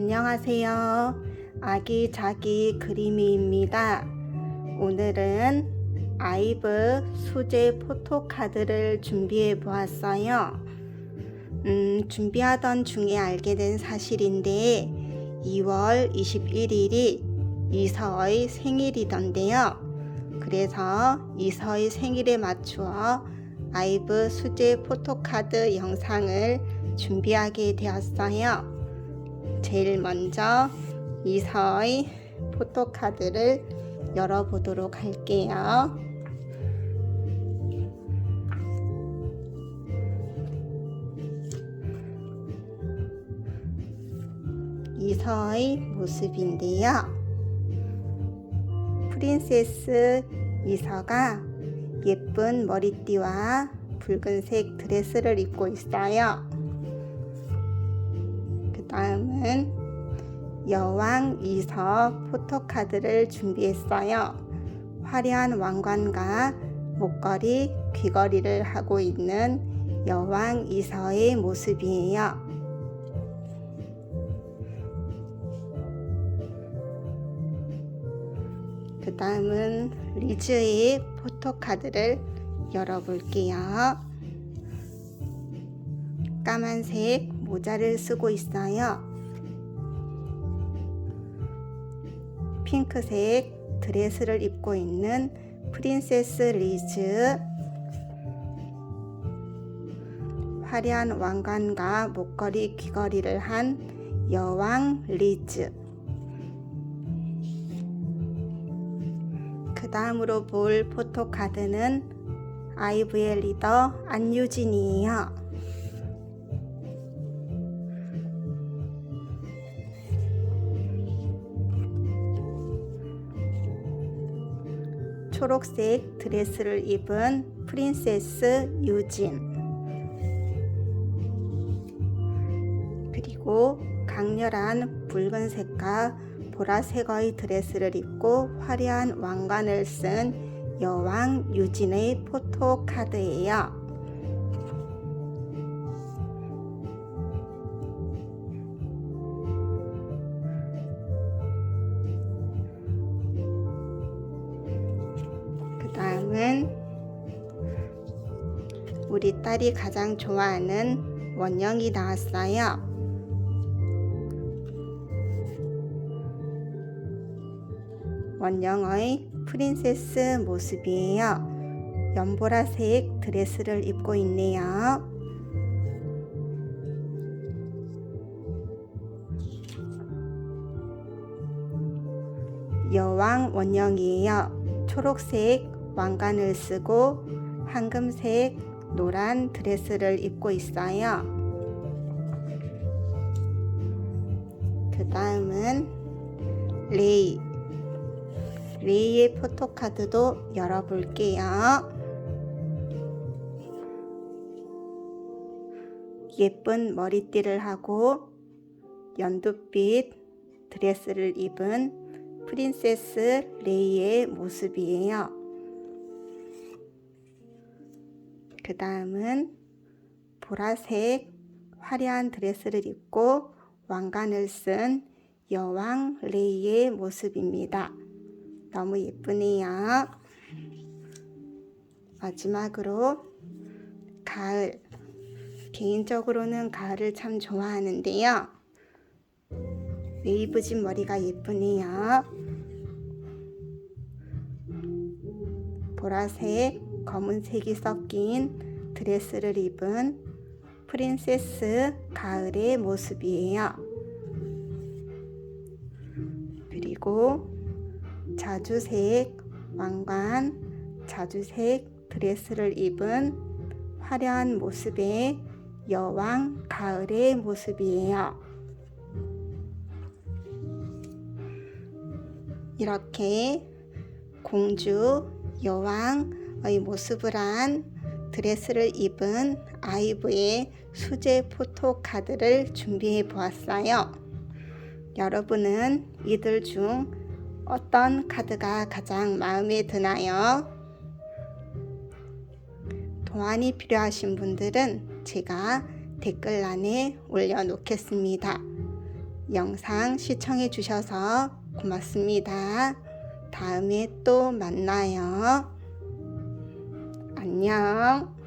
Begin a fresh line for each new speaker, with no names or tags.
안녕하세요. 아기 자기 그림이입니다. 오늘은 아이브 수제 포토카드를 준비해 보았어요. 음, 준비하던 중에 알게 된 사실인데 2월 21일이 이서의 생일이던데요. 그래서 이서의 생일에 맞추어 아이브 수제 포토카드 영상을 준비하게 되었어요. 제일 먼저 이서의 포토카드를 열어보도록 할게요. 이서의 모습인데요. 프린세스 이서가 예쁜 머리띠와 붉은색 드레스를 입고 있어요. 그 다음은 여왕 이서 포토카드를 준비했어요. 화려한 왕관과 목걸이, 귀걸이를 하고 있는 여왕 이서의 모습이에요. 그 다음은 리즈의 포토카드를 열어볼게요. 까만색 모자를 쓰고 있어요. 핑크색 드레스를 입고 있는 프린세스 리즈 화려한 왕관과 목걸이 귀걸이를 한 여왕 리즈 그 다음으로 볼 포토카드는 아이브의 리더 안유진이에요. 초록색 드레스를 입은 프린세스 유진 그리고 강렬한 붉은색과 보라색의 드레스를 입고 화려한 왕관을 쓴 여왕 유진의 포토카드예요. 그 다음은 우리 딸이 가장 좋아하는 원형이 나왔어요. 원형의 프린세스 모습이에요. 연보라색 드레스를 입고 있네요. 여왕 원형이에요. 초록색 왕관을 쓰고 황금색 노란 드레스를 입고 있어요. 그 다음은 레이 레이의 포토카드도 열어볼게요. 예쁜 머리띠를 하고 연두빛 드레스를 입은 프린세스 레이의 모습이에요. 그 다음은 보라색 화려한 드레스를 입고 왕관을 쓴 여왕 레이의 모습입니다. 너무 예쁘네요. 마지막으로 가을. 개인적으로는 가을을 참 좋아하는데요. 웨이브진 머리가 예쁘네요. 보라색, 검은색이 섞인 드레스를 입은 프린세스 가을의 모습이에요. 그리고 자주색 왕관, 자주색 드레스를 입은 화려한 모습의 여왕 가을의 모습이에요. 이렇게 공주 여왕 의 모습을 한 드레스를 입은 아이브의 수제 포토카드를 준비해 보았어요. 여러분은 이들 중 어떤 카드가 가장 마음에 드나요? 도안이 필요하신 분들은 제가 댓글란에 올려놓겠습니다. 영상 시청해 주셔서 고맙습니다. 다음에 또 만나요. 안녕.